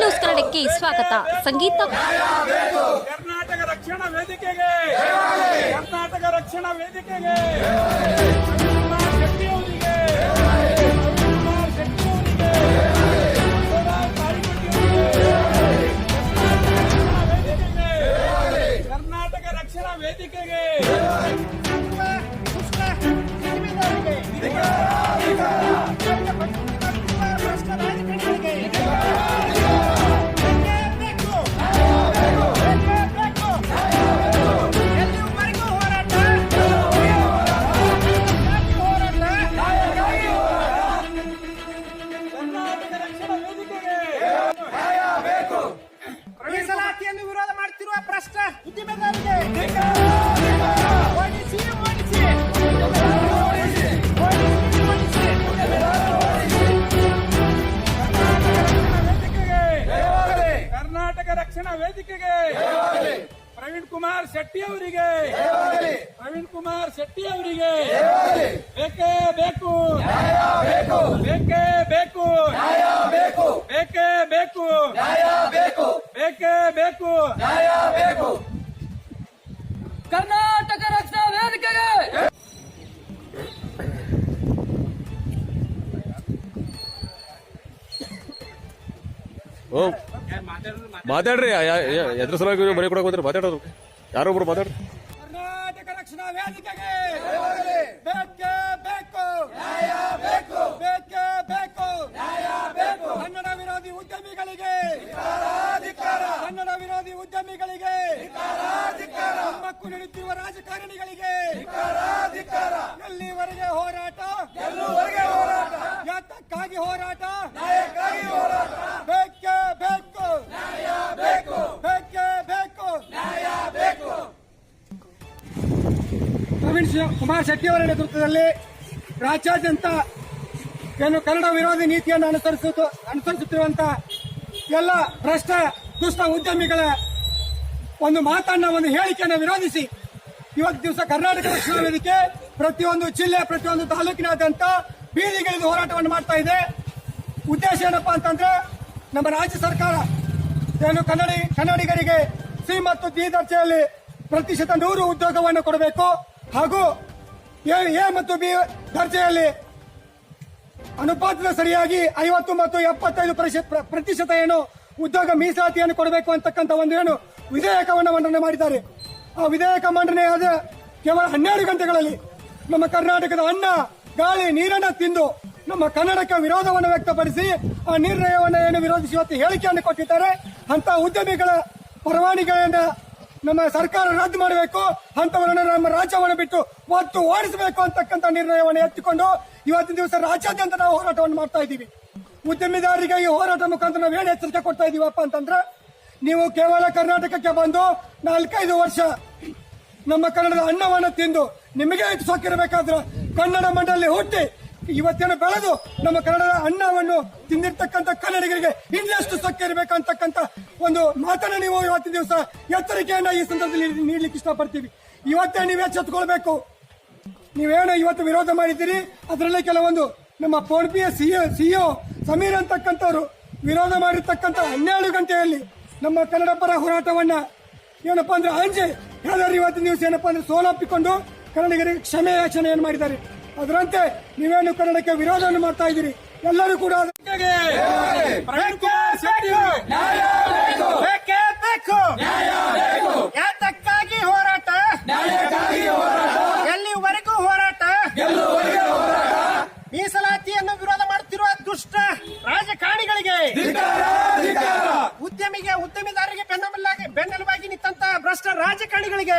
ಕಾರ್ಯಕ್ರಮಕ್ಕೆ ಸ್ವಾಗತ. ಸಂಗೀತ. ಕರ್ನಾಟಕ ರಕ್ಷಣಾ ವೇದಿಕೆಗೆ. ಕರ್ನಾಟಕ ರಕ್ಷಣಾ ವೇದಿಕೆಗೆ. ಕರ್ನಾಟಕ ರಕ್ಷಣಾ ವೇದಿಕೆಗೆ. ವೇದಿಕೆಗೆ ಪ್ರವೀಣ್ ಕುಮಾರ್ ಶೆಟ್ಟಿ ಅವರಿಗೆ ಪ್ರವೀಣ್ ಕುಮಾರ್ ಶೆಟ್ಟಿ ಅವರಿಗೆ ಬೇಕೇ ಬೇಕು ಬೇಕೇ ಬೇಕು ಬೇಕು ಬೇಕೇ ಬೇಕು ಕರ್ನಾಟಕ ರಕ್ಷಣಾ ವೇದಿಕೆಗೆ ಓ. ಮಾತಾಡ್ರಿ ಎದ್ರ ಸಲುವಾಗಿ ಬರೀ ಕೊಡಕ್ ಹೋದ್ರೆ? ಮಾತಾಡೋರು ಯಾರೊಬ್ರು ಮಾತಾಡ್ರಿ. ಕರ್ನಾಟಕ ರಕ್ಷಣಾ ವೇದಿಕೆಗೆ ಬೇಕೇ ಬೇಕು ಬೇಕೇ. ಬೇಕು ಕನ್ನಡ ವಿರೋಧಿ ಉದ್ಯಮಿಗಳಿಗೆ ಕನ್ನಡ ವಿರೋಧಿ ಉದ್ಯಮಿಗಳಿಗೆ ಮಕ್ಕಳು ನೀಡುತ್ತಿರುವ ರಾಜಕಾರಣಿಗಳಿಗೆ ಎಲ್ಲಿವರೆಗೆ ಹೋರಾಟ? ಯಾತಕ್ಕಾಗಿ ಹೋರಾಟ? ಹೋರಾಟ. ಬೇಕು ಕುಮಾರ್ ಶೆಟ್ಟಿ ಅವರ ನೇತೃತ್ವದಲ್ಲಿ ರಾಜ್ಯಾದ್ಯಂತ ಏನು ಕನ್ನಡ ವಿರೋಧಿ ನೀತಿಯನ್ನು ಅನುಸರಿಸುತ್ತ ಅನುಸರಿಸುತ್ತಿರುವಂತ ಎಲ್ಲ ಭ್ರಷ್ಟ, ದುಷ್ಟ ಉದ್ಯಮಿಗಳ ಒಂದು ಮಾತನ್ನ, ಒಂದು ಹೇಳಿಕೆಯನ್ನು ವಿರೋಧಿಸಿ ಇವತ್ತು ದಿವಸ ಕರ್ನಾಟಕ ರಕ್ಷಣಾ ವೇದಿಕೆ ಪ್ರತಿಯೊಂದು ಜಿಲ್ಲೆ, ಪ್ರತಿಯೊಂದು ತಾಲೂಕಿನಾದ್ಯಂತ ಬೀದಿಗಿಳಿದು ಹೋರಾಟವನ್ನು ಮಾಡ್ತಾ ಇದೆ. ಉದ್ದೇಶ ಏನಪ್ಪಾ ಅಂತಂದ್ರೆ ನಮ್ಮ ರಾಜ್ಯ ಸರ್ಕಾರ ಏನು ಕನ್ನಡಿ ಕನ್ನಡಿಗರಿಗೆ ಸಿ ಮತ್ತು ಡಿ ದರ್ಜೆಯಲ್ಲಿ ಪ್ರತಿಶತ ನೂರು ಉದ್ಯೋಗವನ್ನು ಕೊಡಬೇಕು. ಹಾಗೂ ಎ ಮತ್ತು ಬಿ ದರ್ಜೆಯಲ್ಲಿ ಅನುಪಾತದ ಸರಿಯಾಗಿ ಐವತ್ತು ಮತ್ತು ಎಪ್ಪತ್ತೈದು ಪ್ರತಿಶತ- ಏನು ಉದ್ಯೋಗ ಮೀಸಲಾತಿಯನ್ನು ಕೊಡಬೇಕು ಅಂತಕ್ಕಂಥ ಒಂದು ಏನು ವಿಧೇಯಕವನ್ನು ಮಂಡನೆ ಮಾಡಿದ್ದಾರೆ. ಆ ವಿಧೇಯಕ ಮಂಡನೆ ಆದ ಕೇವಲ ಹನ್ನೆರಡು ಗಂಟೆಗಳಲ್ಲಿ ನಮ್ಮ ಕರ್ನಾಟಕದ ಅನ್ನ, ಗಾಳಿ, ನೀರನ್ನ ತಿಂದು ನಮ್ಮ ಕನ್ನಡಕ್ಕೆ ವಿರೋಧವನ್ನು ವ್ಯಕ್ತಪಡಿಸಿ ಆ ನಿರ್ಣಯವನ್ನು ಏನು ವಿರೋಧಿಸಿ ಹೇಳಿಕೆಯನ್ನು ಕೊಟ್ಟಿದ್ದಾರೆ. ಅಂತ ಉದ್ಯಮಿಗಳ ಪರವಾನಿಗೆಯನ್ನ ನಮ್ಮ ಸರ್ಕಾರ ರದ್ದು ಮಾಡಬೇಕು. ಅಂತವರನ್ನು ನಮ್ಮ ರಾಜ್ಯವನ್ನು ಬಿಟ್ಟು ಒತ್ತು ಓಡಿಸಬೇಕು ಅಂತಕ್ಕಂಥ ನಿರ್ಣಯವನ್ನು ಎತ್ತಿಕೊಂಡು ಇವತ್ತಿನ ದಿವಸ ರಾಜ್ಯಾದ್ಯಂತ ನಾವು ಹೋರಾಟವನ್ನು ಮಾಡ್ತಾ ಇದ್ದೀವಿ. ಉದ್ಯಮಿದಾರರಿಗೆ ಈ ಹೋರಾಟ ಮುಖಾಂತರ ನಾವು ಏನು ಎಚ್ಚರಿಕೆ ಕೊಡ್ತಾ ಇದೀವಪ್ಪ ಅಂತಂದ್ರೆ, ನೀವು ಕೇವಲ ಕರ್ನಾಟಕಕ್ಕೆ ಬಂದು ನಾಲ್ಕೈದು ವರ್ಷ ನಮ್ಮ ಕನ್ನಡದ ಅನ್ನವನ್ನು ತಿಂದು ನಿಮಗೆ ಸೋಕಿರಬೇಕಾದ್ರೆ ಕನ್ನಡ ಮಂಡಳಿ ಹುಟ್ಟಿ ಇವತ್ತೇನು ಬೆಳೆದು ನಮ್ಮ ಕನ್ನಡದ ಅನ್ನವನ್ನು ತಿಂದಿರ್ತಕ್ಕಂಥ ಕನ್ನಡಿಗರಿಗೆ ಇನ್ನೆಷ್ಟು ಸೊಕ್ಕಿರಬೇಕಂತಕ್ಕಂಥ ಒಂದು ಮಾತನ್ನ ನೀವು ಇವತ್ತಿನ ದಿವಸ ಎಚ್ಚರಿಕೆಯನ್ನ ಈ ಸಂದರ್ಭದಲ್ಲಿ ನೀಡ್ಲಿಕ್ಕೆ ಇಷ್ಟಪಡ್ತೀವಿ. ಇವತ್ತೇ ನೀವು ಎಚ್ಚೆತ್ಕೊಳ್ಬೇಕು. ನೀವೇನು ಇವತ್ತು ವಿರೋಧ ಮಾಡಿದ್ದೀರಿ, ಅದರಲ್ಲಿ ಕೆಲವೊಂದು ನಮ್ಮ ಪೋಣ್ಪಿಯ ಸಿಇಒ ಸಿಇಒ ಸಮೀರ್ ಅಂತಕ್ಕಂಥವ್ರು ವಿರೋಧ ಮಾಡಿರ್ತಕ್ಕಂಥ ಹನ್ನೆರಡು ಗಂಟೆಯಲ್ಲಿ ನಮ್ಮ ಕನ್ನಡ ಪರ ಹೋರಾಟವನ್ನ ಏನಪ್ಪಾ ಅಂದ್ರೆ ಅಂಜೆ ಹೇಳಿದ್ರೆ ಇವತ್ತು ದಿವಸ ಏನಪ್ಪಾ ಅಂದ್ರೆ ಸೋಲಪ್ಪಿಕೊಂಡು ಕನ್ನಡಿಗರಿಗೆ ಕ್ಷಮೆ ಯಾಚನೆಯನ್ನು ಮಾಡಿದ್ದಾರೆ. ಅದರಂತೆ ನೀವೇನು ಕನ್ನಡಕ್ಕೆ ವಿರೋಧವನ್ನು ಮಾಡ್ತಾ ಇದ್ದೀರಿ? ಎಲ್ಲರೂ ಕೂಡ ಯಾತಕ್ಕಾಗಿ ಹೋರಾಟ? ಎಲ್ಲಿವರೆಗೂ ಹೋರಾಟ? ಮೀಸಲಾತಿಯನ್ನು ವಿರೋಧ ಮಾಡುತ್ತಿರುವ ದುಷ್ಟ ರಾಜಕಾರಣಿಗಳಿಗೆ ಉದ್ಯಮಿಗೆ, ಉದ್ಯಮಿದಾರರಿಗೆ ಬೆನ್ನೆಲುಬಾಗಿ ನಿಂತ ಭ್ರಷ್ಟ ರಾಜಕಾರಣಿಗಳಿಗೆ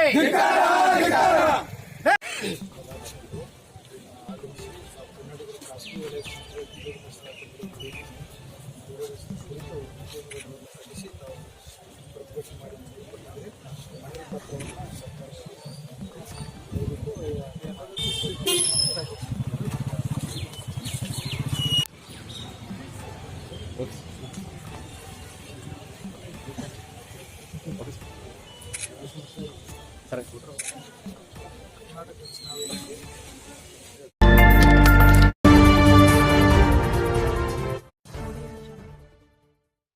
tranquilo.